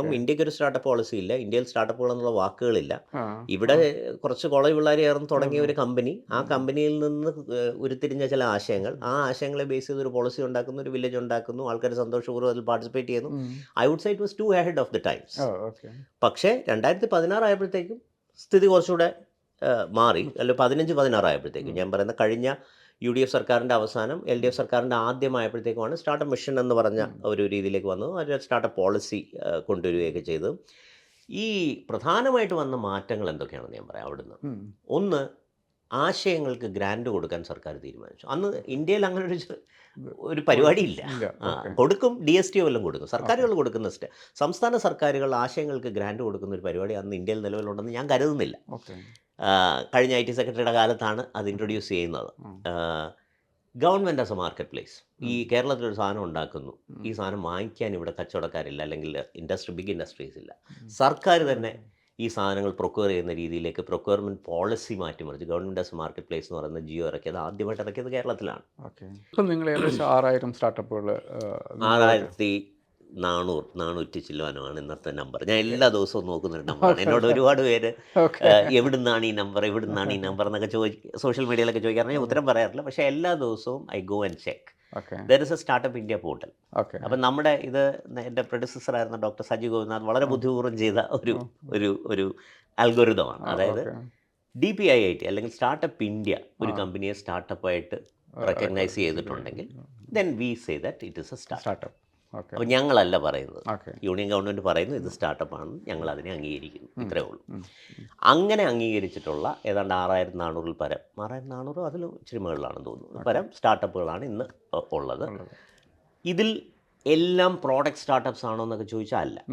കാരണം ഇന്ത്യയ്ക്ക് ഒരു സ്റ്റാർട്ടപ്പ് പോളിസി ഇല്ല. ഇന്ത്യയിൽ സ്റ്റാർട്ടപ്പുകൾ എന്നുള്ള വാക്കുകളില്ല. ഇവിടെ കുറച്ച് കോളേജ് പിള്ളേർ ചേർന്ന് തുടങ്ങിയ ഒരു കമ്പനി ആ കമ്പനിയിൽ നിന്ന് ഉരുത്തിരിഞ്ഞ ചില ആശയങ്ങൾ. ആ ആശയങ്ങളെ ബേസ് ചെയ്ത് ഒരു പോളിസി ഉണ്ടാക്കുന്നു ഒരു വില്ലേജ് ഉണ്ടാക്കുന്നു. ആൾക്കാർ സന്തോഷപൂർവം അതിൽ പാർട്ടിസിപ്പേറ്റ് ചെയ്യുന്നു. I would say it was to head of the times പക്ഷേ രണ്ടായിരത്തി പതിനാറായപ്പോഴത്തേക്കും സ്ഥിതി കുറച്ചുകൂടെ മാറി. അല്ല പതിനഞ്ച് പതിനാറായപ്പോഴത്തേക്കും ഞാൻ പറയുന്ന കഴിഞ്ഞ യു ഡി എഫ് സർക്കാരിന്റെ അവസാനം എൽ ഡി എഫ് സർക്കാരിന്റെ ആദ്യമായപ്പോഴത്തേക്കുമാണ് സ്റ്റാർട്ടപ്പ് മിഷൻ എന്ന് പറഞ്ഞ ഒരു രീതിയിലേക്ക് വന്നത്. അവർ സ്റ്റാർട്ടപ്പ് പോളിസി കൊണ്ടുവരികയൊക്കെ ചെയ്തു. ഈ പ്രധാനമായിട്ട് വന്ന മാറ്റങ്ങൾ എന്തൊക്കെയാണെന്ന് ഞാൻ പറയാം അവിടുന്ന്. ഒന്ന് ആശയങ്ങൾക്ക് ഗ്രാൻഡ് കൊടുക്കാൻ സർക്കാർ തീരുമാനിച്ചു. അന്ന് ഇന്ത്യയിൽ അങ്ങനെ ഒരു ഒരു പരിപാടിയില്ല. കൊടുക്കും ഡി എസ് ടി വല്ലതും കൊടുക്കും. സർക്കാരുകൾ കൊടുക്കുന്ന സ്റ്റ- സംസ്ഥാന സർക്കാരുകൾ ആശയങ്ങൾക്ക് ഗ്രാൻഡ് കൊടുക്കുന്ന ഒരു പരിപാടി അന്ന് ഇന്ത്യയിൽ നിലവിലുണ്ടെന്ന് ഞാൻ കരുതുന്നില്ല. കഴിഞ്ഞ ഐ ടി സെക്രട്ടറിയുടെ കാലത്താണ് അത് ഇൻട്രൊഡ്യൂസ് ചെയ്യുന്നത്. Government as a market place ഈ കേരളത്തിൽ ഒരു സാധനം ഉണ്ടാക്കുന്നു. ഈ സാധനം വാങ്ങിക്കാൻ ഇവിടെ കച്ചവടക്കാരില്ല. അല്ലെങ്കിൽ ഇൻഡസ്ട്രി ബിഗ് ഇൻഡസ്ട്രീസ് ഇല്ല. സർക്കാർ തന്നെ ഈ സാധനങ്ങൾ പ്രൊക്വയർ ചെയ്യുന്ന രീതിയിലേക്ക് പ്രൊക്വയർമെന്റ് പോളിസി മാറ്റിമറിച്ച് ഗവൺമെന്റ് ആസ് മാർക്കറ്റ് പ്ലേസ് എന്ന് പറയുന്ന ജിയോ ഇറക്കിയത് ആദ്യമായിട്ട് ഇറക്കിയത് കേരളത്തിലാണ്. ഇപ്പം നിങ്ങൾ ഏകദേശം ആറായിരം സ്റ്റാർട്ടപ്പുകൾ ആറായിരത്തി നാനൂറ് നാനൂറ്റി ചില്ലുവാനുമാണ് ഇന്നത്തെ നമ്പർ ഞാൻ എല്ലാ ദിവസവും നോക്കുന്ന ഒരു നമ്പറാണ് എന്നോട് ഒരുപാട് പേര് എവിടുന്നാണ് ഈ നമ്പർ എവിടുന്നാണ് ഈ നമ്പർ എന്നൊക്കെ ചോദിക്കുക സോഷ്യൽ മീഡിയയിലൊക്കെ ചോദിക്കാറുണ്ട്. ഞാൻ ഉത്തരം പറയാറില്ല. പക്ഷേ എല്ലാ ദിവസവും I go and check there is a startup India portal അപ്പം നമ്മുടെ ഇത് എന്റെ പ്രൊഡ്യൂസർ ആയിരുന്ന ഡോക്ടർ സജി ഗോപിനാഥ് വളരെ ബുദ്ധിപൂർവം ചെയ്ത ഒരു ഒരു ഒരു അൽഗോരിതമാണ് അതായത് D P I I T അല്ലെങ്കിൽ സ്റ്റാർട്ടപ്പ് ഇന്ത്യ ഒരു കമ്പനിയെ സ്റ്റാർട്ടപ്പായിട്ട് റെക്കഗ്നൈസ് ചെയ്തിട്ടുണ്ടെങ്കിൽ then we say that it is a start startup അപ്പോൾ ഞങ്ങളല്ല പറയുന്നത്. യൂണിയൻ ഗവൺമെന്റ് പറയുന്നു ഇത് സ്റ്റാർട്ടപ്പ് ആണ് ഞങ്ങൾ അതിനെ അംഗീകരിക്കുന്നു. ഇത്രേ ഉള്ളൂ. അങ്ങനെ അംഗീകരിച്ചിട്ടുള്ള ഏതാണ്ട് ആറായിരത്തി നാനൂറിൽ പരം ആറായിരത്തി നാനൂറ് അതിൽ ഇച്ചിരി മുകളിലാണെന്ന് തോന്നുന്നു. പരം സ്റ്റാർട്ടപ്പുകളാണ് ഇന്ന് ഉള്ളത്. ഉള്ളത്. ഇതിൽ എല്ലാം പ്രോഡക്റ്റ് സ്റ്റാർട്ടപ്സ് ആണോ എന്നൊക്കെ ചോദിച്ചാൽ അല്ല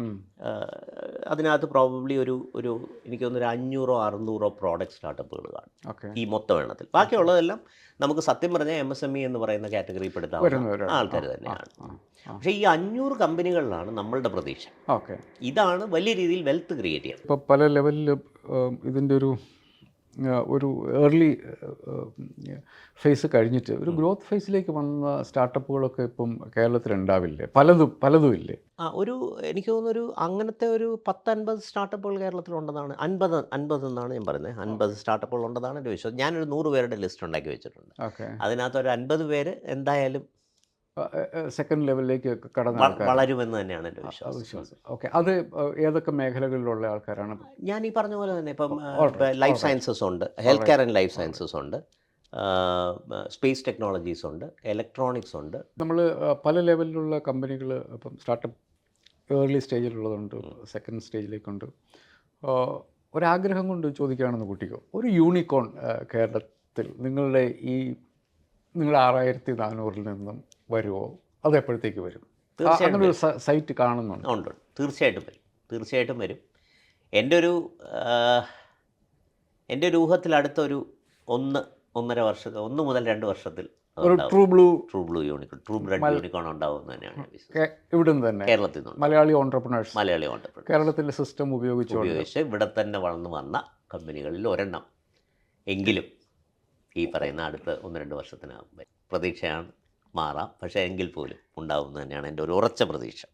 അതിനകത്ത് പ്രോബബ്ലി ഒരു ഒരു എനിക്ക് തോന്നുന്നു ഒരു അഞ്ഞൂറോ അറുന്നൂറോ പ്രോഡക്റ്റ് സ്റ്റാർട്ടപ്പുകൾ കാണും. ഈ മൊത്തം എണ്ണത്തിൽ. ബാക്കിയുള്ളതെല്ലാം നമുക്ക് സത്യം പറഞ്ഞാൽ എം എസ് എം ഇ എന്ന് പറയുന്ന കാറ്റഗറിയിൽ പെടുത്താവുന്ന. ആൾക്കാർ തന്നെയാണ്. പക്ഷേ ഈ അഞ്ഞൂറ് കമ്പനികളിലാണ് നമ്മളുടെ പ്രതീക്ഷ. ഓക്കെ. ഇതാണ് വലിയ രീതിയിൽ വെൽത്ത് ക്രിയേറ്റ് ചെയ്യുന്നത്. ഇപ്പോൾ പല ലെവലിൽ ഇതിന്റെ ഒരു ഒരു ഏർലി ഫേസ് കഴിഞ്ഞിട്ട് ഒരു ഗ്രോത്ത് ഫേസിലേക്ക് വന്ന സ്റ്റാർട്ടപ്പുകളൊക്കെ ഇപ്പം കേരളത്തിൽ ഉണ്ടാവില്ലേ പലതും പലതും ഇല്ലേ? ആ ഒരു എനിക്ക് തോന്നുന്നു ഒരു അങ്ങനത്തെ ഒരു പത്തൻപത് സ്റ്റാർട്ടപ്പുകൾ കേരളത്തിൽ ഉണ്ടെന്നാണ് അൻപത് അൻപത് എന്നാണ് ഞാൻ പറയുന്നത് അൻപത് സ്റ്റാർട്ടപ്പുകൾ ഉണ്ടെന്നാണ് എന്റെ വിശ്വാസം. ഞാനൊരു നൂറ് പേരുടെ ലിസ്റ്റ് ഉണ്ടാക്കി വെച്ചിട്ടുണ്ട്. ഓക്കെ. അതിനകത്ത് ഒരു അൻപത് പേര് എന്തായാലും സെക്കൻഡ് ലെവലിലേക്ക് കടന്നു വളരുമെന്ന് തന്നെയാണ് എന്റെ വിശ്വാസം. ഓക്കെ അത് ഏതൊക്കെ മേഖലകളിലുള്ള ആൾക്കാരാണ്? ഞാൻ ഈ പറഞ്ഞ പോലെ തന്നെ ഇപ്പം ലൈഫ് സയൻസസ് ഉണ്ട് health care and life sciences ഉണ്ട് സ്പേസ് ടെക്നോളജീസ് ഉണ്ട് ഇലക്ട്രോണിക്സ് ഉണ്ട്. നമ്മൾ പല ലെവലിലുള്ള കമ്പനികൾ ഇപ്പം സ്റ്റാർട്ടപ്പ് ഏർലി സ്റ്റേജിലുള്ളതുണ്ട് സെക്കൻഡ് സ്റ്റേജിലേക്കുണ്ട് ഒരാഗ്രഹം കൊണ്ട് ചോദിക്കുകയാണെന്ന് കുട്ടിക്കോ. ഒരു യൂണിക്കോൺ കേരളത്തിൽ നിങ്ങളുടെ ഈ നിങ്ങളുടെ ആറായിരത്തി നാനൂറിൽ നിന്നും വരുമോ? അത് എപ്പോഴത്തേക്ക് വരും? അങ്ങനെ ഒരു സൈറ്റ് കാണുന്നുണ്ട്. ഉണ്ട്. തീർച്ചയായിട്ടും വരും. തീർച്ചയായിട്ടും വരും. എന്റെ ഒരു എന്റെ ഒരു ഊഹത്തിൽ അടുത്തൊരു ഒന്ന് ഒന്നര വർഷത്തിൽ ഒന്ന് മുതൽ രണ്ട് വർഷത്തിൽ ഒരു true blue true blue unicorn true blood unicorn ഉണ്ടാവും തന്നെയാണ് ഇവിടെ നിന്ന് തന്നെ. കേരളത്തിൽ നിന്നുണ്ട് മലയാളി ഓണ്ടർപ്രണേഴ്സ് മലയാളി ഓണ്ടർപ്രണർ കേരളത്തിലെ സിസ്റ്റം ഉപയോഗിച്ചുകൊണ്ട്. ഉപയോഗിച്ച് ഇവിടെ തന്നെ വളർന്നു വന്ന കമ്പനികളിൽ ഒരെണ്ണം. എങ്കിലും ഈ പറയുന്ന അടുത്ത ഒന്ന് രണ്ട് വർഷത്തിനകം. പ്രതീക്ഷയാണ്. മാറാം. പക്ഷേ എങ്കിൽ പോലും ഉണ്ടാവും തന്നെയാണ് എന്റെ ഒരു ഉറച്ച പ്രതീക്ഷ.